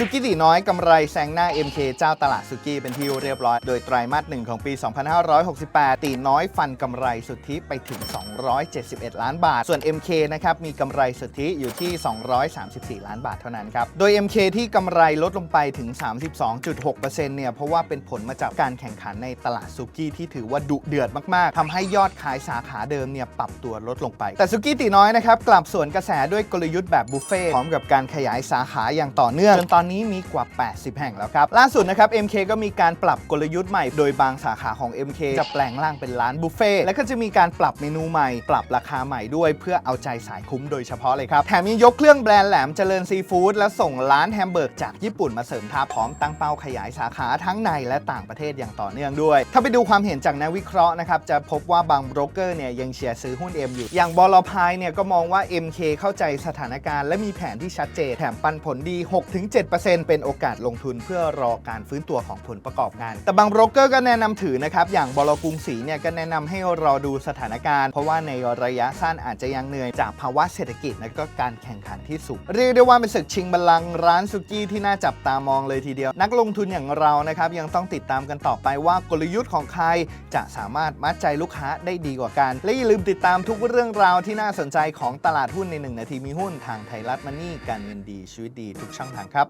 สุกี้ตีน้อยกำไรแซงหน้า MK เจ้าตลาดสุกี้เป็นที่เรียบร้อย โดยไตรมาสหนึ่งของปี 2568 ตีน้อยฟันกำไรสุทธิไปถึง 271 ล้านบาท ส่วน MK นะครับมีกำไรสุทธิอยู่ที่ 234 ล้านบาทเท่านั้นครับ โดย MK ที่กำไรลดลงไปถึง 32.6%เนี่ยเพราะว่าเป็นผลมาจากการแข่งขันในตลาดสุกี้ที่ถือว่าดุเดือดมากๆทำให้ยอดขายสาขาเดิมเนี่ยปรับตัวลดลงไป แต่สุกี้ตีน้อยนะครับกลับสวนกระแสด้วยกลยุทธ์แบบบุฟเฟ่ต์พร้อมกับการขยายสาขาอย่างต่อเนื่องจนตอนนี้มีกว่า 80 แห่งแล้วครับ ล่าสุดนะครับ MK ก็มีการปรับกลยุทธ์ใหม่ โดยบางสาขาของ MK จะแปลงร่างเป็นร้านบุฟเฟ่ต์และก็จะมีการปรับเมนูใหม่ ปรับราคาใหม่ด้วย เพื่อเอาใจสายคุ้มโดยเฉพาะเลยครับ แถมยังยกเครื่องแบรนด์แหลมเจริญซีฟู้ดและส่งร้านแฮมเบอร์กจากญี่ปุ่นมาเสริมทัพพร้อมตั้งเป้าขยายสาขาทั้งในและต่างประเทศอย่างต่อเนื่องด้วย ถ้าไปดูความเห็นจากนักวิเคราะห์นะครับจะพบว่าบางโบรกเกอร์เนี่ยยังเชียร์ซื้อหุ้น M อยู่อย่างบลพายเนี่ยก็มองว่า MK เข้าใจสถานการณ์และมีแผนที่ชัดเจนแถมปันผลดี 6-7%เป็นโอกาสลงทุนเพื่อรอการฟื้นตัวของผลประกอบงานแต่บางโบรกเกอร์ก็แนะนำถือนะครับอย่างบลกรุงศรีเนี่ยก็แนะนำให้รอดูสถานการณ์ เพราะว่าในระยะสั้นอาจจะยังเหนื่อยจากภาวะเศรษฐกิจและก็การแข่งขันที่สูงเรียกได้ว่าเป็นศึกชิงบัลลังก์ร้านสุกี้ที่น่าจับตามองเลยทีเดียว นักลงทุนอย่างเรานะครับยังต้องติดตามกันต่อไปว่ากลยุทธ์ของใครจะสามารถมัดใจลูกค้าได้ดีกว่ากัน และอย่าลืมติดตามทุกเรื่องราวที่น่าสนใจของตลาดหุ้นในหนึ่งนาทีมีหุ้นทางไทยรัฐมันนี่การเงินดีชีวิตดีทุกช่องทางครับ